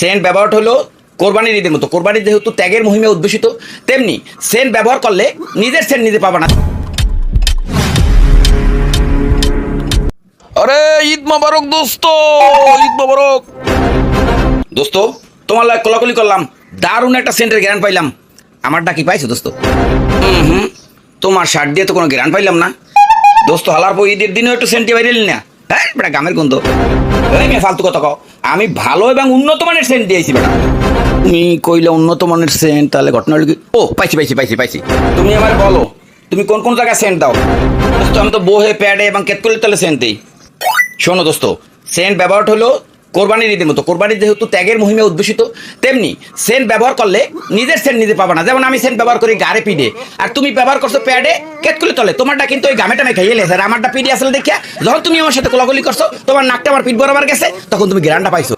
Saint ব্যবহার হলো কোরবানির ঈদের মতো। কোরবানির যেহেতু ত্যাগের মহিমে উদ্বেশিত তেমনি সেন্ট ব্যবহার করলে নিজের সেন্ট নিজে পাবা না। আরে ঈদ মোবারক দোস্ত! ঈদ মোবারক! দোস্ত তোমার লাগে কলাকলি করলাম। দারুণ একটা সেন্টের গ্যারান্ট পাইলাম। আমার ডাকি পাইছো দোস্ত? হুম হুম। তোমার শার্ট দিয়ে তো কোনো গ্যারান্ট পাইলাম না। দোস্ত হালার পর ঈদের দিনেও একটু সেন্টি বাইরেলি না। হ্যাঁ বেটা, গামের ফালতু কথা কও। আমি ভালো এবং উন্নত মানের সেন্ট দিয়েছি বেটা। তুমি কইলে উন্নত মানের সেন্ট তাহলে ঘটনা হলো ও, পাইছি পাইছি পাইছি পাইছি। তুমি আমার বলো, তুমি কোন কোন জায়গায় সেন্ট দাও? আমি তো বোহে প্যাডে এবং কেতকুলের তাহলে সেন্ট দিই। শোনো দোস্ত সেন্ট ব্যবহার হলো কোরবানির ঈদের মতো। কোরবানির যেহেতু ত্যাগের মহিমে উদ্দেশিত তেমনি সেন্ট ব্যবহার করলে নিজের সেন্ট নিজে পাবা না। যেমন আমি সেন্ট ব্যবহার করি গাড়ে পিডে আর তুমি ব্যবহার করছ প্যাডে, কেতকুলি তলে। তোমারটা কিন্তু ওই গামে টামে খাইয়ে লেছে আর আমারটা পিডে আসলে দেখিয়া, যখন তুমি আমার সাথে কোলাগুলি করছ, তোমার নাকটা আমার পিঠ বরাবর গেছে, তখন তুমি গ্রানটা পাইছো।